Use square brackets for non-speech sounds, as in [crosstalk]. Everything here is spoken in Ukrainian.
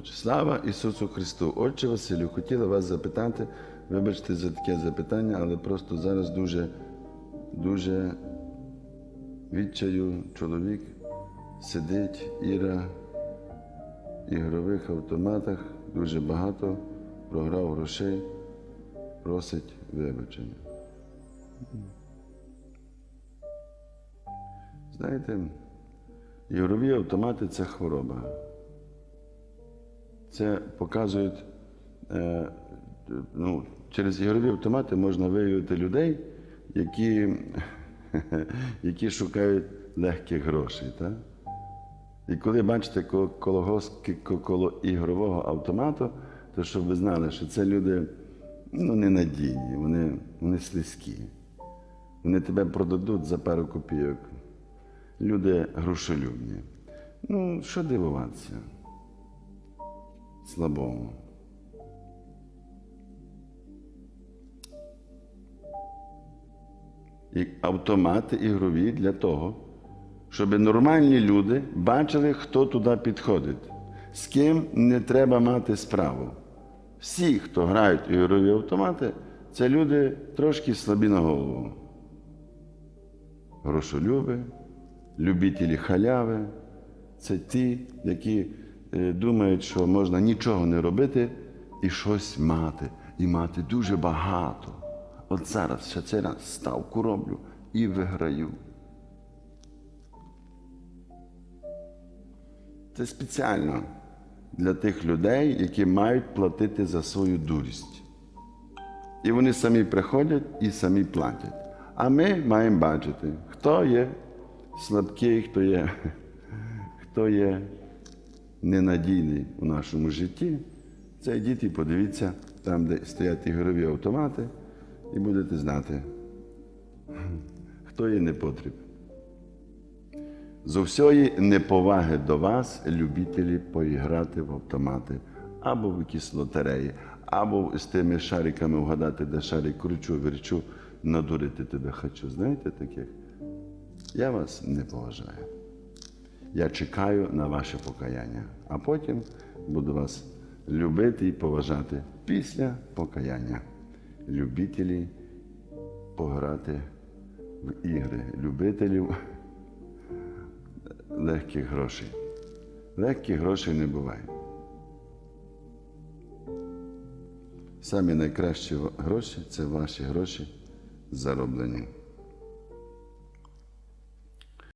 Отже, слава Ісусу Христу! Отче Василю, хотіла вас запитати, вибачте за таке запитання, але просто зараз дуже, дуже відчаю чоловік сидить, Іра в ігрових автоматах, дуже багато, програв грошей, просить вибачення. Знаєте, ігрові автомати це хвороба. Це показують, е, ну, через ігрові автомати можна виявити людей, які, [laughs] які шукають легких грошей. Так? І коли бачите коло, коло, ігрового автомату, то щоб ви знали, що це люди ну, ненадійні, вони, вони слизькі. Вони тебе продадуть за пару копійок. Люди грошолюбні. Ну, що дивуватися? Слабому. І автомати ігрові для того, щоб нормальні люди бачили, хто туди підходить, з ким не треба мати справу. Всі, хто грають ігрові автомати, це люди трошки слабі на голову. Грошолюби, любителі халяви це ті, які думають, що можна нічого не робити і щось мати, і мати дуже багато. От зараз ще цей раз ставку роблю і виграю. Це спеціально для тих людей, які мають платити за свою дурість. І вони самі приходять і самі платять. А ми маємо бачити, хто є слабкий, хто є, [laughs] хто є ненадійний у нашому житті. Це йдіть і подивіться там, де стоять ігрові автомати, і будете знати, [laughs] хто є непотріб. З усієї неповаги до вас, любителі поіграти в автомати або в якісь лотереї, або з тими шариками вгадати, де шарик кручу, верчу, надурити тебе хочу. Знаєте таких? Я вас не поважаю. Я чекаю на ваше покаяння, а потім буду вас любити і поважати після покаяння. Любителі пограти в ігри, любителів легких грошей. Легких грошей не буває. Самі найкращі гроші це ваші гроші зароблені.